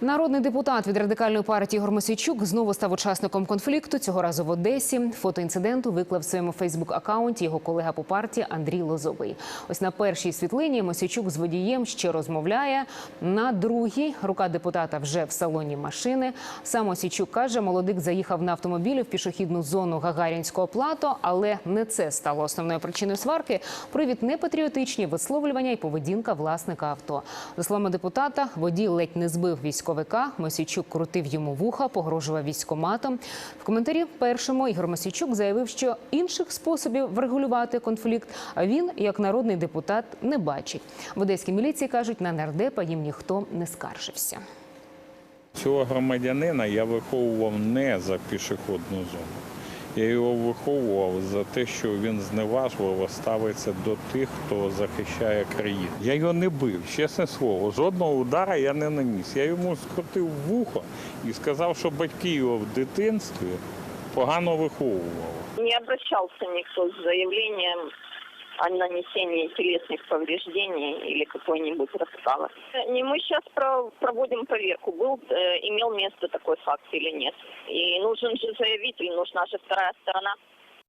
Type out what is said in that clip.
Народний депутат від радикальної партії Гормосійчук знову став учасником конфлікту. Цього разу в Одесі. Фото інциденту виклав в своєму Фейсбук-аккаунті його колега по партії Андрій Лозовий. Ось на першій світлині Мосійчук з водієм ще розмовляє. На другій рука депутата вже в салоні машини. Сам Мосійчук каже, молодик заїхав на автомобілі в пішохідну зону Гагарінського плато, але не це стало основною причиною сварки. Привід непатріотичні висловлювання і поведінка власника авто. За словами депутата, водій ледь не збив військовика. Мосійчук крутив йому вуха, погрожував військоматом. В коментарі першому Ігор Мосійчук заявив, що інших способів врегулювати конфлікт він, як народний депутат, не бачить. В одеській міліції кажуть, на нардепа їм ніхто не скаржився. Цього громадянина я виховував не за пішохідну зону. Я його виховував за те, що він зневажливо ставиться до тих, хто захищає країну. Я його не бив, чесне слово. Жодного удара я не наніс. Я йому скрутив вухо і сказав, що батьки його в дитинстві погано виховували. Не обращався ніхто з заявлением о нанесении телесных повреждений или какой-нибудь расправы. Не мы сейчас проводим проверку, был, э, имел место такой факт или нет. И нужен же заявитель, нужна же вторая сторона.